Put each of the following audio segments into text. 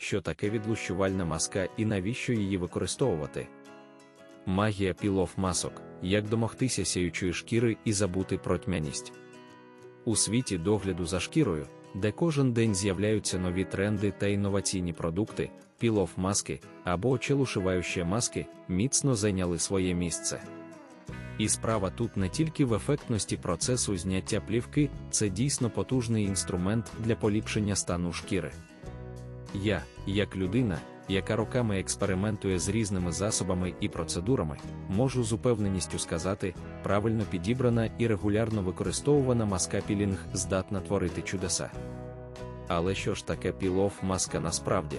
що таке відлущувальна маска і навіщо її використовувати. Магія пілов масок, як домогтися сяючої шкіри і забути про тьмяність. У світі догляду за шкірою, де кожен день з'являються нові тренди та інноваційні продукти, пілов маски або очелушиваючі маски міцно зайняли своє місце. І справа тут не тільки в ефектності процесу зняття плівки, це дійсно потужний інструмент для поліпшення стану шкіри. Я, як людина, яка роками експериментує з різними засобами і процедурами, можу з упевненістю сказати, правильно підібрана і регулярно використовувана маска пілінг здатна творити чудеса. Але що ж таке пілов маска насправді?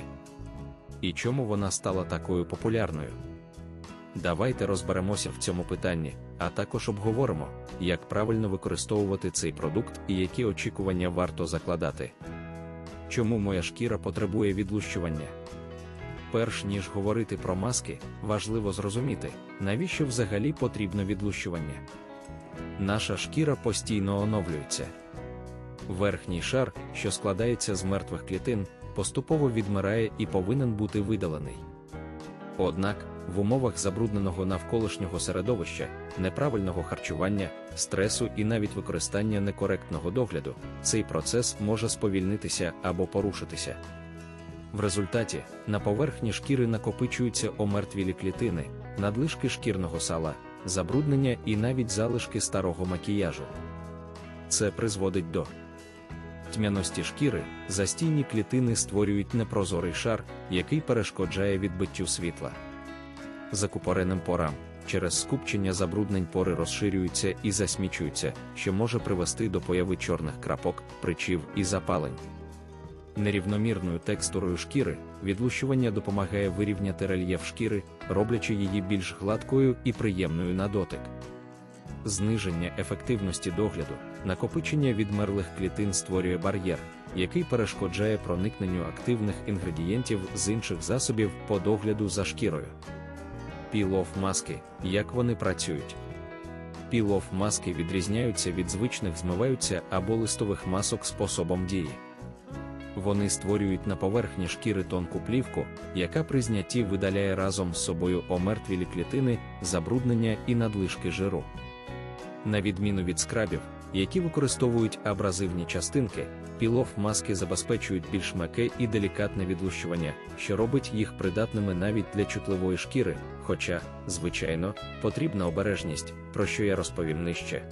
І чому вона стала такою популярною? Давайте розберемося в цьому питанні, а також обговоримо, як правильно використовувати цей продукт і які очікування варто закладати. Чому моя шкіра потребує відлущування? Перш ніж говорити про маски, важливо зрозуміти, навіщо взагалі потрібно відлущування. Наша шкіра постійно оновлюється. Верхній шар, що складається з мертвих клітин, поступово відмирає і повинен бути видалений. Однак, в умовах забрудненого навколишнього середовища, неправильного харчування, стресу і навіть використання некоректного догляду, цей процес може сповільнитися або порушитися. В результаті на поверхні шкіри накопичуються омертвілі клітини, надлишки шкірного сала, забруднення і навіть залишки старого макіяжу. Це призводить до тьмяності шкіри, застійні клітини створюють непрозорий шар, який перешкоджає відбиттю світла. Закупореним порам через скупчення забруднень пори розширюються і засмічуються, що може привести до появи чорних крапок, причів і запалень. Нерівномірною текстурою шкіри відлущування допомагає вирівняти рельєф шкіри, роблячи її більш гладкою і приємною на дотик. Зниження ефективності догляду, накопичення відмерлих клітин створює бар'єр, який перешкоджає проникненню активних інгредієнтів з інших засобів по догляду за шкірою. Пілов маски, як вони працюють. Пілов маски відрізняються від звичних змиваються або листових масок способом дії. Вони створюють на поверхні шкіри тонку плівку, яка при знятті видаляє разом з собою омертвілі клітини, забруднення і надлишки жиру. На відміну від скрабів, які використовують абразивні частинки, пілов маски забезпечують більш м'яке і делікатне відлущування, що робить їх придатними навіть для чутливої шкіри, хоча, звичайно, потрібна обережність, про що я розповім нижче.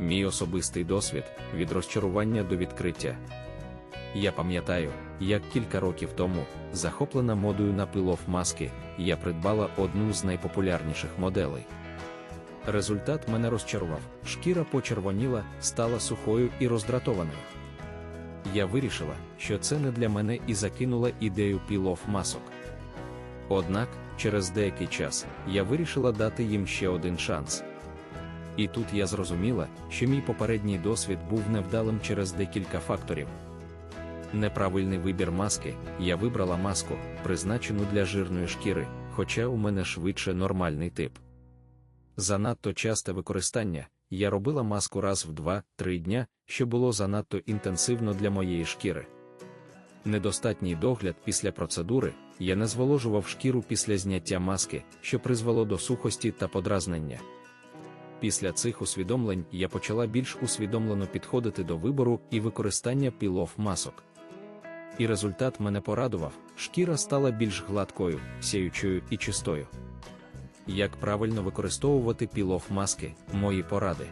Мій особистий досвід від розчарування до відкриття. Я пам'ятаю, як кілька років тому, захоплена модою на пилов маски, я придбала одну з найпопулярніших моделей. Результат мене розчарував, шкіра почервоніла, стала сухою і роздратованою. Я вирішила, що це не для мене і закинула ідею пілов масок. Однак, через деякий час я вирішила дати їм ще один шанс. І тут я зрозуміла, що мій попередній досвід був невдалим через декілька факторів. Неправильний вибір маски, я вибрала маску, призначену для жирної шкіри, хоча у мене швидше нормальний тип. Занадто часте використання, я робила маску раз в 2-3 дня, що було занадто інтенсивно для моєї шкіри. Недостатній догляд після процедури, я не зволожував шкіру після зняття маски, що призвело до сухості та подразнення. Після цих усвідомлень я почала більш усвідомлено підходити до вибору і використання пілов масок. І результат мене порадував, шкіра стала більш гладкою, сяючою і чистою. Як правильно використовувати пілов маски, мої поради.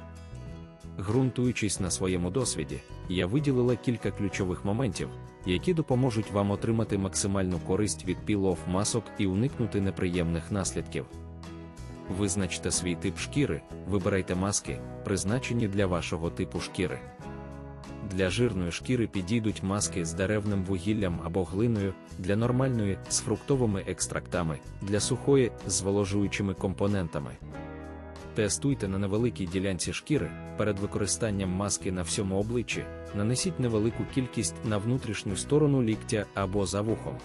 Ґрунтуючись на своєму досвіді, я виділила кілька ключових моментів, які допоможуть вам отримати максимальну користь від пілов масок і уникнути неприємних наслідків. Визначте свій тип шкіри, вибирайте маски, призначені для вашого типу шкіри. Для жирної шкіри підійдуть маски з деревним вугіллям або глиною, для нормальної з фруктовими екстрактами, для сухої з зволожуючими компонентами. Тестуйте на невеликій ділянці шкіри, перед використанням маски на всьому обличчі, нанесіть невелику кількість на внутрішню сторону ліктя або за вухом.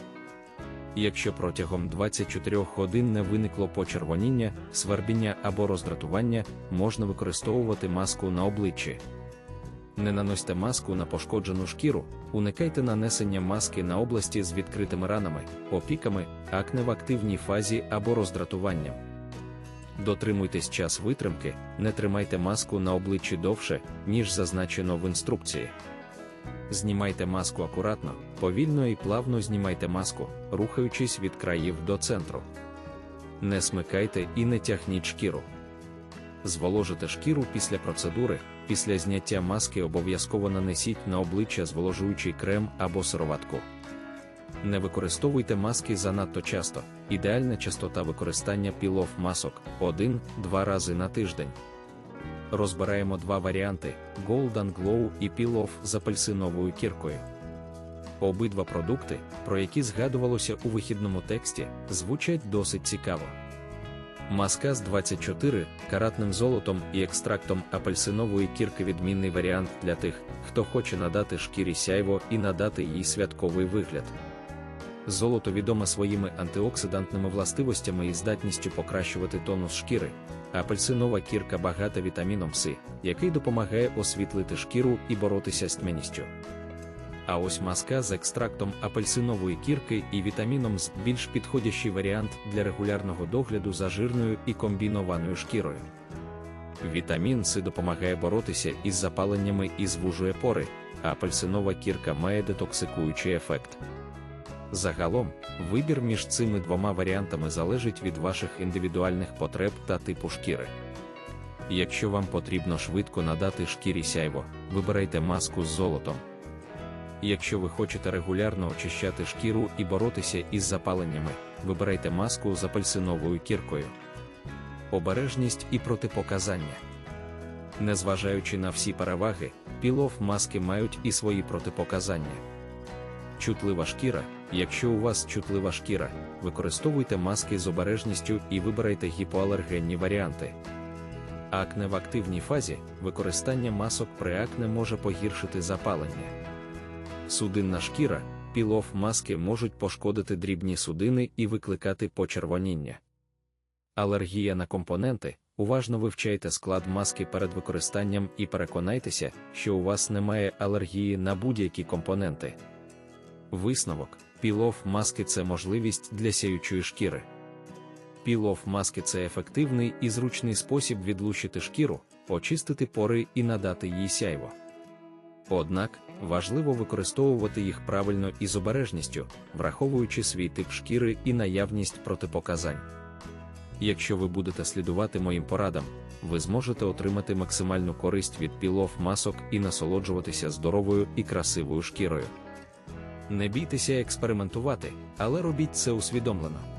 Якщо протягом 24 годин не виникло почервоніння, свербіння або роздратування, можна використовувати маску на обличчі. Не наносьте маску на пошкоджену шкіру, уникайте нанесення маски на області з відкритими ранами, опіками, акне в активній фазі або роздратуванням. Дотримуйтесь час витримки, не тримайте маску на обличчі довше, ніж зазначено в інструкції. Знімайте маску акуратно, повільно і плавно знімайте маску, рухаючись від країв до центру. Не смикайте і не тягніть шкіру. Зволожите шкіру після процедури, після зняття маски обов'язково нанесіть на обличчя зволожуючий крем або сироватку. Не використовуйте маски занадто часто. Ідеальна частота використання пілов масок 1-2 рази на тиждень. Розбираємо два варіанти: Golden Glow і Peel-Off з апельсиновою кіркою. Обидва продукти, про які згадувалося у вихідному тексті, звучать досить цікаво. Маска з 24 каратним золотом і екстрактом апельсинової кірки відмінний варіант для тих, хто хоче надати шкірі сяйво і надати їй святковий вигляд. Золото відоме своїми антиоксидантними властивостями і здатністю покращувати тонус шкіри. Апельсинова кірка багата вітаміном С, який допомагає освітлити шкіру і боротися з тьмяністю. А ось маска з екстрактом апельсинової кірки і вітаміном З більш підходящий варіант для регулярного догляду за жирною і комбінованою шкірою. Вітамін С допомагає боротися із запаленнями і звужує пори, а апельсинова кірка має детоксикуючий ефект. Загалом, вибір між цими двома варіантами залежить від ваших індивідуальних потреб та типу шкіри. Якщо вам потрібно швидко надати шкірі сяйво, вибирайте маску з золотом. Якщо ви хочете регулярно очищати шкіру і боротися із запаленнями, вибирайте маску з апельсиновою кіркою. Обережність і протипоказання. Незважаючи на всі переваги, пілов маски мають і свої протипоказання. Чутлива шкіра. Якщо у вас чутлива шкіра, використовуйте маски з обережністю і вибирайте гіпоалергенні варіанти. Акне в активній фазі використання масок при акне може погіршити запалення. Судинна шкіра, пілов маски можуть пошкодити дрібні судини і викликати почервоніння. Алергія на компоненти. Уважно вивчайте склад маски перед використанням і переконайтеся, що у вас немає алергії на будь-які компоненти. Висновок: пілов маски це можливість для сяючої шкіри. Пілов маски це ефективний і зручний спосіб відлучити шкіру, очистити пори і надати їй сяйво. Однак важливо використовувати їх правильно і з обережністю, враховуючи свій тип шкіри і наявність протипоказань. Якщо ви будете слідувати моїм порадам, ви зможете отримати максимальну користь від пілов масок і насолоджуватися здоровою і красивою шкірою. Не бійтеся експериментувати, але робіть це усвідомлено.